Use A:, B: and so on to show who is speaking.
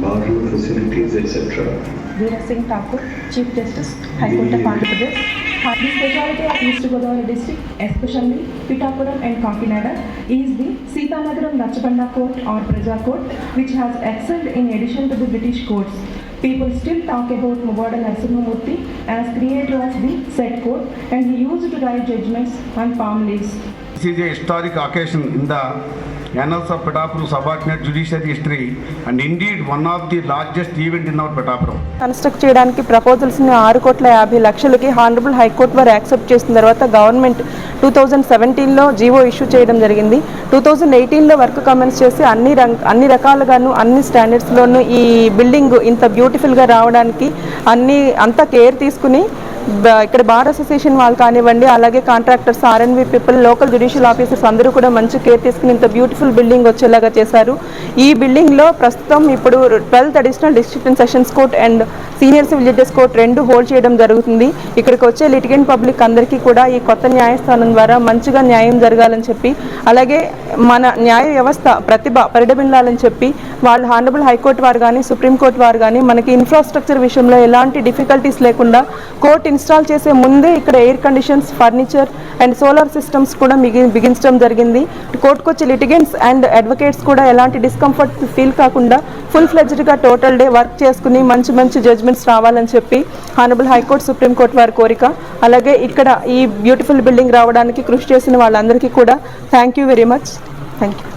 A: bathroom facilities, etc. Veera Singh Thakur, Chief Justice, High Court of Andhra Pradesh. The speciality of East Godavari district, especially Pitapuram and Kakinada, is the Sitanagaram Rachapanda Court or Praja Court, which has excelled in addition to the British courts. People still talk about Mugada Narasimhamurthy as creator of the said court and he used to write judgments on palm leaves.
B: This is a historic occasion in the annals of Petapur subordinate judiciary history and indeed one of the largest event in our
C: construct చేయడానికి ప్రపోజల్స్ని ఆరు కోట్ల యాభై లక్షలకి honourable high court వారు accept చేసిన తర్వాత government two thousand సెవెంటీన్లో జీవో ఇష్యూ చేయడం జరిగింది. టూ థౌజండ్ ఎయిటీన్లో వర్క్ కమెంట్స్ చేసి అన్ని రంగ అన్ని రకాలుగాను అన్ని స్టాండర్డ్స్లోనూ ఈ బిల్డింగ్ ఇంత బ్యూటిఫుల్గా రావడానికి అన్ని అంత కేర్ తీసుకుని ఇక్కడ బార్ అసోసియేషన్ వాళ్ళు కానివ్వండి అలాగే contractors RNV people local judicial officers అందరూ కూడా మంచి కేర్ తీసుకుని ఇంత బ్యూటిఫుల్ బిల్డింగ్ వచ్చేలాగా చేశారు. ఈ బిల్డింగ్లో ప్రస్తుతం ఇప్పుడు twelfth additional district sessions court and senior civil judges court రెండు హోల్డ్ చేయడం జరుగుతుంది. ఇక్కడికి వచ్చే లిటిగెంట్ పబ్లిక్ అందరికీ కూడా ఈ కొత్త న్యాయస్థానం ద్వారా మంచిగా న్యాయం జరగాలని చెప్పి అలాగే మన న్యాయ వ్యవస్థ ప్రతిభ పరిడబిండాలని చెప్పి వాళ్ళు హానరబుల్ హైకోర్టు వారు కానీ సుప్రీంకోర్టు వారు కానీ మనకి ఇన్ఫ్రాస్ట్రక్చర్ విషయంలో ఎలాంటి డిఫికల్టీస్ లేకుండా కోర్ట్ ఇన్స్టాల్ చేసే ముందే ఇక్కడ air conditions furniture and solar systems కూడా మిగి బిగించడం జరిగింది. కోర్టుకొచ్చే లిటిగెంట్స్ అండ్ అడ్వకేట్స్ కూడా ఎలాంటి డిస్కంఫర్ట్ ఫీల్ కాకుండా ఫుల్ ఫ్లెజ్డ్గా టోటల్ డే వర్క్ చేసుకుని మంచి మంచి జడ్జ్మెంట్స్ రావాలని చెప్పి హానబుల్ హైకోర్టు సుప్రీంకోర్టు వారి కోరిక. అలాగే ఇక్కడ ఈ బ్యూటిఫుల్ బిల్డింగ్ రావడానికి కృషి చేసిన వాళ్ళందరికీ కూడా thank you very much thank you